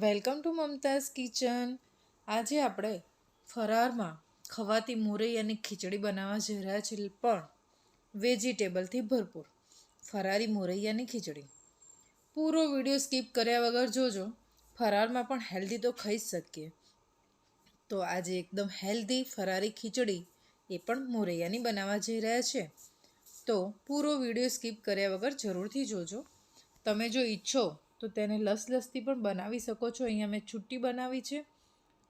Welcome to Mumtaz kitchen. આજે આપણે ફરારમાં ખવાતી મોરૈયાની ખીચડી બનાવવા જઈ રહ્યા છીએ, પણ વેજીટેબલથી ભરપૂર. ફરારી મોરૈયાની ખીચડી. પૂરો વીડિયો સ્કીપ કર્યા વગર જોજો. ફરારમાં પણ હેલ્ધી તો ખાઈ જ શકીએ. તો આજે એકદમ હેલ્ધી ફરારી ખીચડી એ પણ મોરૈયાની બનાવવા જઈ રહ્યા છે. તો પૂરો વીડિયો સ્કીપ કર્યા વગર જરૂરથી જોજો. તમે જો ઈચ્છો તો તેને લસલસથી પણ બનાવી શકો છો. અહીંયા મેં છુટ્ટી બનાવી છે.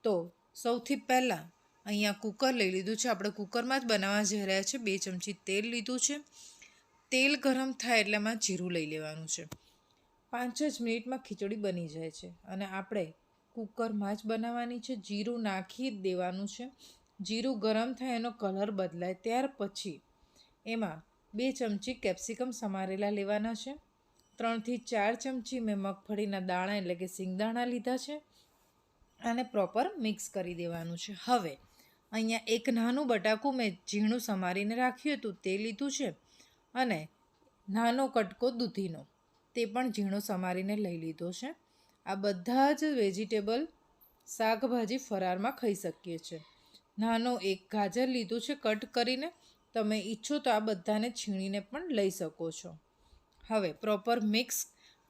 તો સૌથી પહેલાં અહીંયા કુકર લઈ લીધું છે. આપણે કુકરમાં જ બનાવવા જઈ રહ્યા છે. બે ચમચી તેલ લીધું છે. તેલ ગરમ થાય એટલે એમાં જીરું લઈ લેવાનું છે. પાંચ જ મિનિટમાં ખીચડી બની જાય છે. અને આપણે કુકરમાં જ બનાવવાની છે. જીરું નાખી જ દેવાનું છે. જીરું ગરમ થાય એનો કલર બદલાય. ત્યાર પછી એમાં બે ચમચી કેપ્સિકમ સમારેલા લેવાના છે. ત્રણથી ચાર ચમચી મેં મગફળીના દાણા એટલે કે સિંગદાણા લીધા છે અને પ્રોપર મિક્સ કરી દેવાનું છે. હવે, અહીંયા એક નાનું બટાકું મેં ઝીણું સમારીને રાખ્યું હતું, તે લીધું છે અને નાનો કટકો દૂધીનો, તે પણ ઝીણો સમારીને લઈ લીધો છે. આ બધા જ વેજીટેબલ શાકભાજી ફરારમાં ખાઈ શકીએ છીએ. નાનો એક ગાજર લીધું છે, કટ કરીને. તમે ઈચ્છો તો આ બધાને છીણીને પણ લઈ શકો છો. હવે પ્રોપર મિક્સ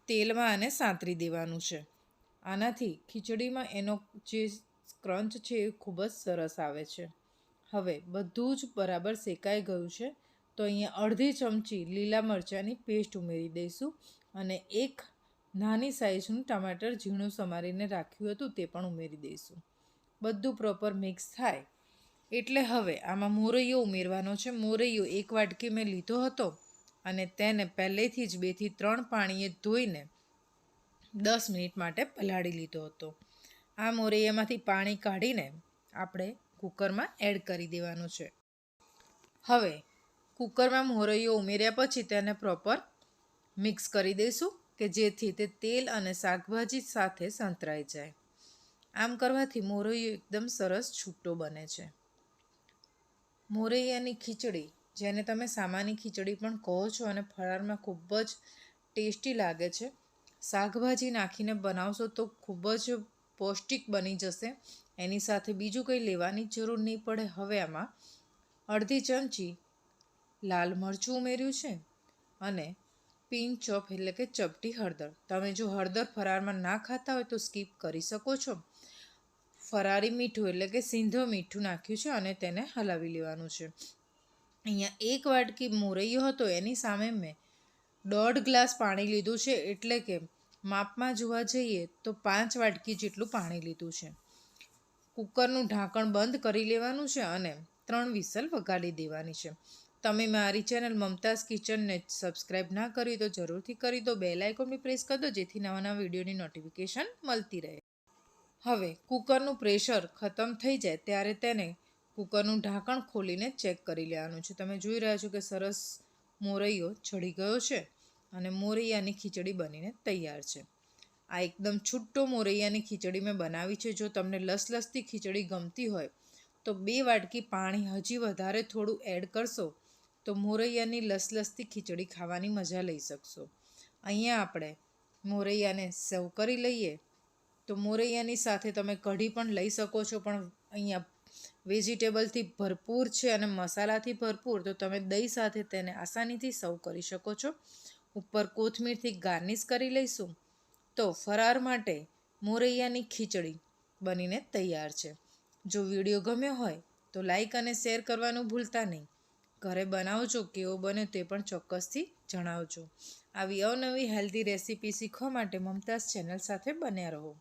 તેલમાં આને સાંતરી દેવાનું છે. આનાથી ખીચડીમાં એનો જે ક્રંચ છે એ ખૂબ જ સરસ આવે છે. હવે બધું જ બરાબર શેકાઈ ગયું છે, તો અહીંયા અડધી ચમચી લીલા મરચાંની પેસ્ટ ઉમેરી દઈશું અને એક નાની સાઇઝનું ટમાટર ઝીણું સમારીને રાખ્યું હતું તે પણ ઉમેરી દઈશું. બધું પ્રોપર મિક્સ થાય. એટલે હવે આમાં મોરૈયો ઉમેરવાનો છે. મોરૈયો એક વાટકી મેં લીધો હતો. અને તેને પહેલેથી જ બેથી ત્રણ પાણીએ ધોઈને દસ મિનિટ માટે પલાળી લીધો હતો. આ મોરૈયામાંથી પાણી કાઢીને આપણે કુકરમાં એડ કરી દેવાનું છે. હવે કુકરમાં મોરૈયો ઉમેર્યા પછી તેને પ્રોપર મિક્સ કરી દઈશું કે જેથી તે તેલ અને શાકભાજી સાથે સંતરાઈ જાય. આમ કરવાથી મોરૈયો એકદમ સરસ છૂટો બને છે. મોરૈયાની ખીચડી જેને તમે સામાની ખીચડી પણ કહો છો અને ફરાળમાં ખૂબ જ ટેસ્ટી લાગે છે. શાકભાજી નાખીને બનાવશો તો ખૂબ જ પૌષ્ટિક બની જશે. એની સાથે બીજું કંઈ લેવાની જરૂર નહીં પડે હવે આમાં. અડધી ચમચી લાલ મરચું ઉમેર્યું છે અને પિંચ ચોપ એટલે કે ચપટી હળદર. તમે જો હળદર ફરાળમાં ના ખાતા હોય તો સ્કીપ કરી શકો છો. ફરારી મીઠું એટલે કે સિંધો મીઠું નાખ્યું છે અને તેને હલાવી લેવાનું છે. અહીંયા એક વાટકી મોરૈયો હતો એની સામે મેં દોઢ ગ્લાસ પાણી લીધું છે એટલે કે માપમાં જોવા જઈએ તો પાંચ વાટકી જેટલું પાણી લીધું છે. કુકરનું ઢાંકણ બંધ કરી લેવાનું છે અને ત્રણ વિસલ વગાડી દેવાની છે. તમે મારી ચેનલ મમતાઝ કિચનને સબસ્ક્રાઈબ ના કરી તો જરૂરથી કરી દો. બે લાઇકોનની પ્રેસ કરી દો જેથી નવા નવા વિડીયોની નોટિફિકેશન મળતી રહે. હવે કુકરનું પ્રેશર ખતમ થઈ જાય ત્યારે તેને કુકરનું ઢાંકણ ખોલીને ચેક કરી લેવાનું છે. તમે જોઈ રહ્યા છો કે સરસ મોરૈયો ચડી ગયો છે અને મોરૈયાની ખીચડી બનીને તૈયાર છે. આ એકદમ છૂટ્ટો મોરૈયાની ખીચડી મેં બનાવી છે. જો તમને લસલસતી ખીચડી ગમતી હોય તો બે વાટકી પાણી હજી વધારે થોડું એડ કરશો તો મોરૈયાની લસલસતી ખીચડી ખાવાની મજા લઈ શકશો. અહીંયા આપણે મોરૈયાને સર્વ કરી લઈએ તો મોરૈયાની સાથે તમે કઢી પણ લઈ શકો છો, પણ અહીંયા વેજીટેબલથી ભરપૂર છે અને મસાલાથી ભરપૂર, તો તમે દહીં સાથે તેને આસાનીથી સર્વ કરી શકો છો. ઉપર કોથમીરથી ગાર્નિશ કરી લઈશું. તો ફરાર માટે મોરૈયાની ખીચડી બનીને તૈયાર છે. જો વીડિયો ગમ્યો હોય તો લાઈક અને શેર કરવાનું ભૂલતા નહીં. ઘરે બનાવજો, કેવો બને તે પણ ચોક્કસથી જણાવજો. આવી અવનવી હેલ્ધી રેસીપી શીખવા માટે મમતાઝ ચેનલ સાથે બન્યા રહો.